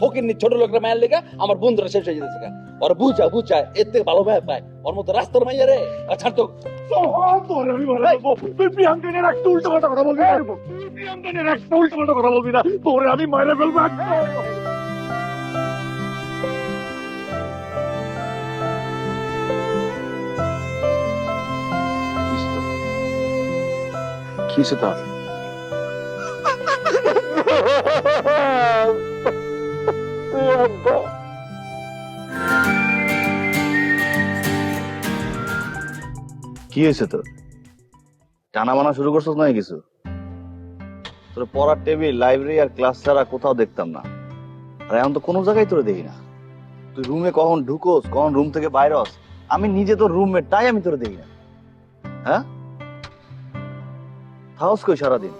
ফকির নি ছোট লোকের মায়ের লেগা আমার বন্ধুরা শেষ হয়ে যেতেছে ওর বুঝা বুঝা এর থেকে ভালো ভাই পায়। ওর মতো রাস্তার মাইয়া রে। আর ছাড় তো। উল্টো পাল্টা কথা বলবি একটা উল্টো কথা বলবি না। তোরে আমি মারা ফেলব। কিসে তার কি হয়েছে তোর? টানা বানা শুরু করছিস না কিছু? তোর পড়ার টেবিল লাইব্রেরি আর ক্লাস ছাড়া কোথাও দেখতাম না। আর এখন তো কোনো জায়গায় তোরে দেখি না। তুই রুমে কখন ঢুকোস, কখন রুম থেকে বাইরস আমি নিজে তোর রুমমেট তাই আমি তোরে দেখি না। হ্যাঁ? থাকস কই সারাদিন?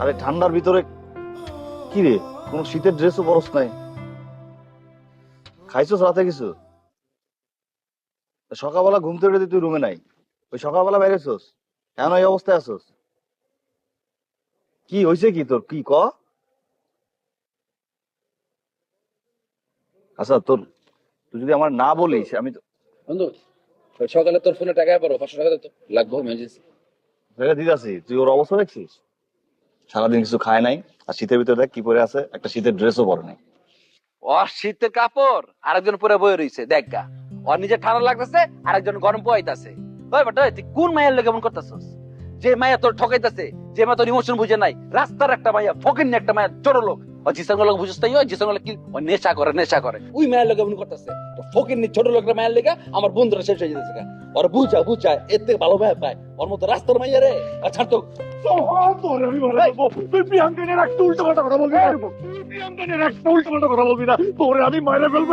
আরে ঠান্ডার ভিতরে কি রে কোন শীতের ড্রেসও বরস নাই। খাইছস রাতে কিছু? সকালবেলা ঘুমতে উঠে তুই রুমে নাই। ওই সকালবেলা বাইরেছস কেন এই অবস্থায় আছস? কি হয়েছে কি তোর? কি ক? আচ্ছা তোর তুই যদি আমার না বলিস আমি তো বন্ধু সকালে তোর ফোনে টাকা পারো পাঁচশো টাকা তো। লাগবে ইমার্জেন্সি দিতেছি। তুই ওর অবস্থা দেখছিস? সারাদিন কিছু খায় নাই, আর শীতের ভিতরে দেখ কি পরে আছে, একটা শীতের ড্রেসও পরে নাই। ওর শীতের কাপড়, আরেকজন পরে বয়ে রইছে, দেখ গা। ওর নিজে ঠান্ডা লাগতেছে, আরেকজন গরম পোয়াইতাছে ওই তুই কোন মায়ের লোক এমন করতেছস? যে মায়া তোর ঠকাইতাছে, যে মায়া তোর ইমোশন বুঝে নাই, রাস্তার একটা মায়া ফকিন একটা মায়া চোর লোক। ও জিসাঙ্গ লোক বুঝছ তাই ওই লোক কি নেশা করে নেশা করে ওই মায়ের লোক এমন করতেছে ফকিন ছোট লোকরা মায়ের লেগে আমার বন্ধুরা শেষ হয়ে যেতেছে ওর বুঝা বুঝা এর থেকে ভালো মায়ের পায় ওর মতো রাস্তার মাইয়া রে আর ছাড় তো আমি মায়ের দেবো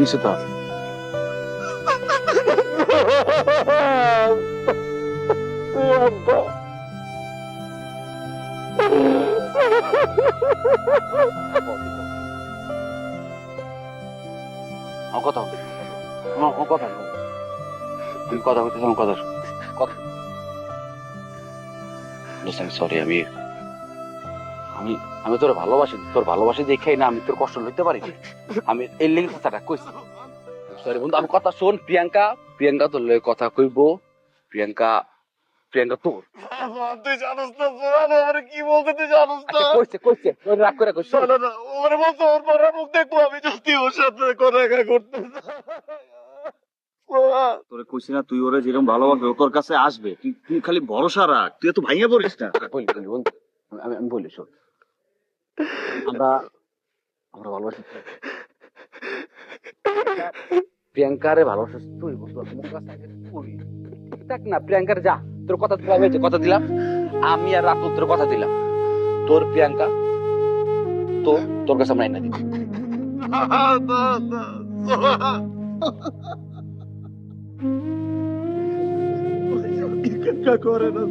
কিসে তার কথা হবে। কথা হবে। তুমি কথা বলতেছ কথা। কথা আমি সরি আমি আমি আমি তোর ভালোবাসি তোর ভালোবাসি দেখেই না আমি তোর কষ্ট লইতে পারি? না। আমি এই লিঙ্ক কথাটা কইছি। সরি বন্ধু আমি কথা শোন প্রিয়াঙ্কা প্রিয়াঙ্কা তোর লগে কথা কইব। প্রিয়াঙ্কা প্রিয়াঙ্কা তোর? তুই জানোস না সোহান আমার কি বলতে তুই জানোস না। আচ্ছা, কইছে কইছে ওই রাগ করে কইছে। না, না, ওরে ওর পরে মুখ দেখব আমি যদি ওর সাথে দেখা করতে তোরে কইছি না তুই ওরে যেরকম ভালোবাসবে ও তোর কাছে আসবে। তুই খালি ভরসা রাখ তুই তো ভাইয়া পড়িস না। বলি বলি বন্ধু আমি- আমি আমি বলি শোন। আমরা আমরা ভালোবাসি প্রিয়াঙ্কারে ভালোবাসিস তুই, বুঝতে না, প্রিয়াঙ্কার যা, তোর কথা দিলাম এই যে কথা দিলাম। আমি আর রাতুল তোর কথা দিলাম। তোর প্রিয়াঙ্কা, তো তোর কাছে আমরা এনে দিব করে না?